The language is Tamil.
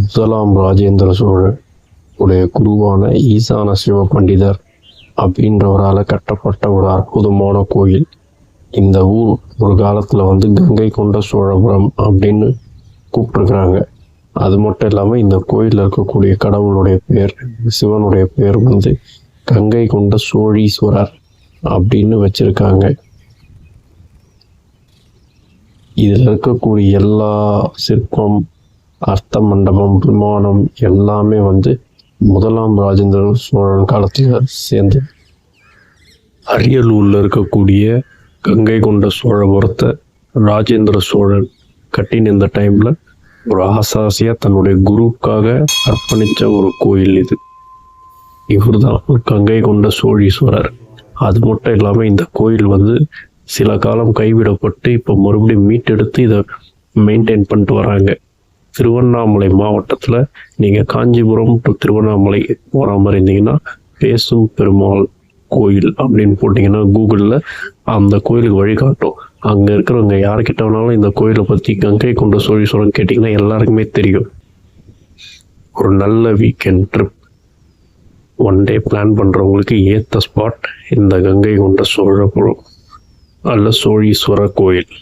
முதலாம் ராஜேந்திர சோழன் உடைய குருவான ஈசான சிவ பண்டிதர் அப்படின்றவரால் கட்டப்பட்ட ஒரு அற்புதமான கோயில். இந்த ஊர் ஒரு காலத்தில் வந்து கங்கை கொண்ட சோழபுரம் அப்படின்னு கூப்பிட்டுருக்குறாங்க. அது மட்டும் இல்லாமல் இந்த கோயிலில் இருக்கக்கூடிய கடவுளுடைய பேர் சிவனுடைய பேர் வந்து கங்கை கொண்ட சோழீஸ்வரர் அப்படின்னு வச்சுருக்காங்க. இதில் இருக்கக்கூடிய எல்லா சிற்பம் அர்த்த மண்டபம் விமானம் எல்லாமே வந்து முதலாம் ராஜேந்திர சோழன் காலத்தில் சேர்ந்து அரியலூரில் இருக்கக்கூடிய கங்கை கொண்ட சோழபுரத்தை ராஜேந்திர சோழன் கட்டின இந்த டைமில் ஒரு ஆசாசியாக தன்னுடைய குருவுக்காக அர்ப்பணித்த ஒரு கோயில் இது. இவர் தான் கங்கை கொண்ட சோழீஸ்வரர். அது மட்டும் இல்லாமல் இந்த கோயில் வந்து சில காலம் கைவிடப்பட்டு இப்போ மறுபடியும் மீட்டெடுத்து இதை மெயின்டைன் பண்ணிட்டு வராங்க. திருவண்ணாமலை மாவட்டத்தில் நீங்கள் காஞ்சிபுரம் டு திருவண்ணாமலை போகிற மாதிரி இருந்தீங்கன்னா பேசும் பெருமாள் கோயில் அப்படின்னு போட்டிங்கன்னா கூகுளில் அந்த கோயிலுக்கு வழிகாட்டும் அங்கே இருக்கிறவங்க யார்கிட்ட வேணாலும் இந்த கோயிலை பற்றி கங்கை கொண்ட சோழீஸ்வரம் கேட்டிங்கன்னா எல்லாருக்குமே தெரியும். ஒரு நல்ல weekend trip one day plan பண்ணுறவங்களுக்கு ஏற்ற ஸ்பாட் இந்த கங்கை கொண்ட சோழபுரம் அல்ல சோழீஸ்வரர் கோயில்.